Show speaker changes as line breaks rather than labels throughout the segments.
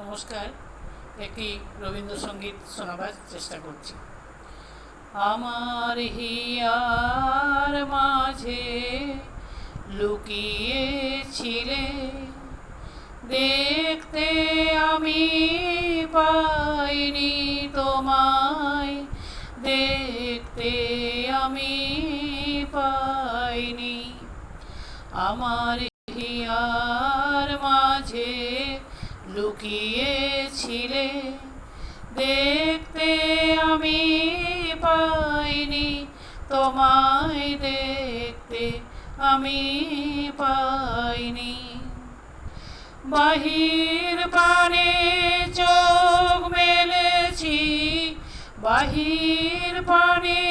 নমস্কার একটি রবীন্দ্রসঙ্গীত শোনাবার চেষ্টা করছি। আমার হিয়ার মাঝে লুকিয়েছিলে, দেখতে আমি পাইনি তোমায়, দেখতে আমি পাইনি। আমার হিয়ার মাঝে লুকিয়েছিলে, দেখতে আমি পাইনি। তোমায় দেখতে আমি পাইনি। বাহির পানে চোখ মেলেছি, বাহির পানে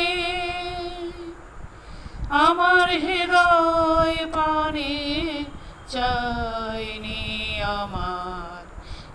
আমার হৃদয় পানে চাইনি আমার।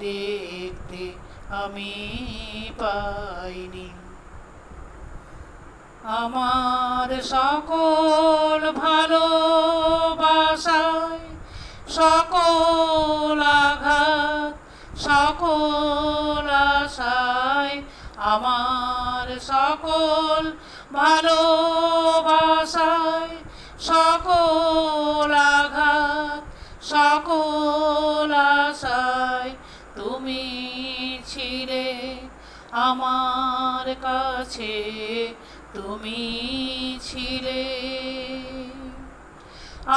দেখতে আমি পাইনি। আমার সকল ভালোবাসায় সকল আঘাত সকল আশায় আমার সকল ভালোবাসায় সকল আমার কাছে তুমি ছিলে।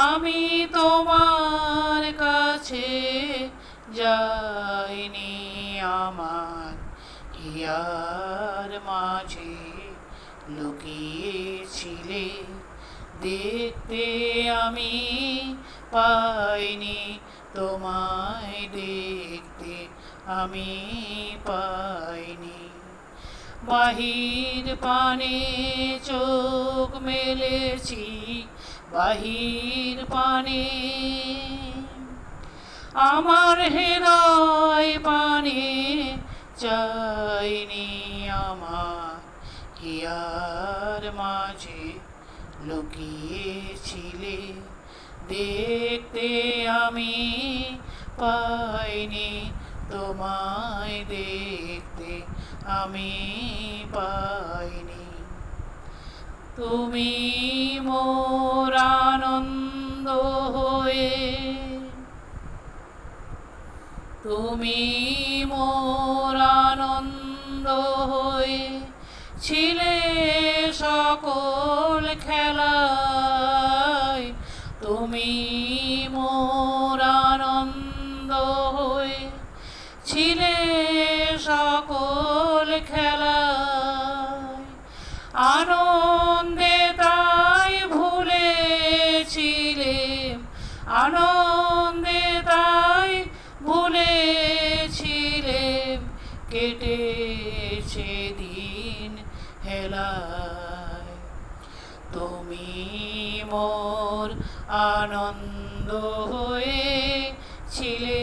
আমি তোমার কাছে যাইনি আমার ইয়ার মাঝে লুকিয়েছিলে। দেখতে আমি পাইনি, তোমায় দেখতে আমি পাইনি। বাহির পানে চোখ মেলেছি, বাহির পানে। আমার হৃদয় পানে চাইনি আমার, হিয়ার মাঝে লুকিয়েছিলে। দেখতে আমি পাইনি তোমায় দেখতে আমি পাইনি। তুমি মোর আনন্দ হয়ে তুমি মোর আনন্দ হয়ে ছিলে আনন্দে তাই ভুলেছিলে আনন্দে তাই ভুলেছিলে কেটেছে দিন হেলায়। তুমি মোর আনন্দ হয়ে ছিলে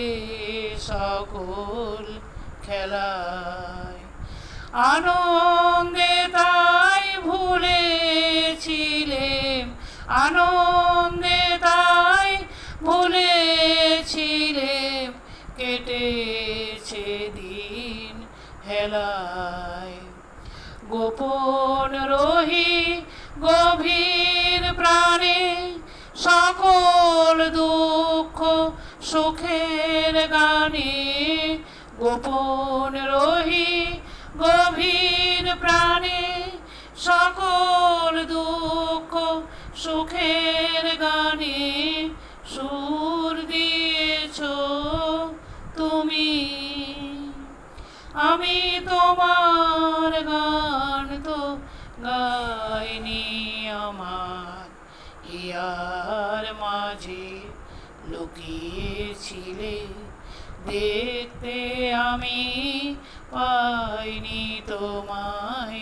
সকল খেলায়। আনন্দে তাই ভুলেছিলে আনন্দে তাই ভুলেছিলে কেটেছে দিন হেলায়। গোপন রহি গভীর প্রাণে সকল দুঃখ সুখের গানে গোপন রহি গভীর প্রাণে সকল সুখের গানে সুর দিয়েছ তুমি। আমি তোমার গান তো গাইনি আমার, ইয়ার মাঝে লুকিয়েছিলে, দেখতে আমি পাইনি তোমায়।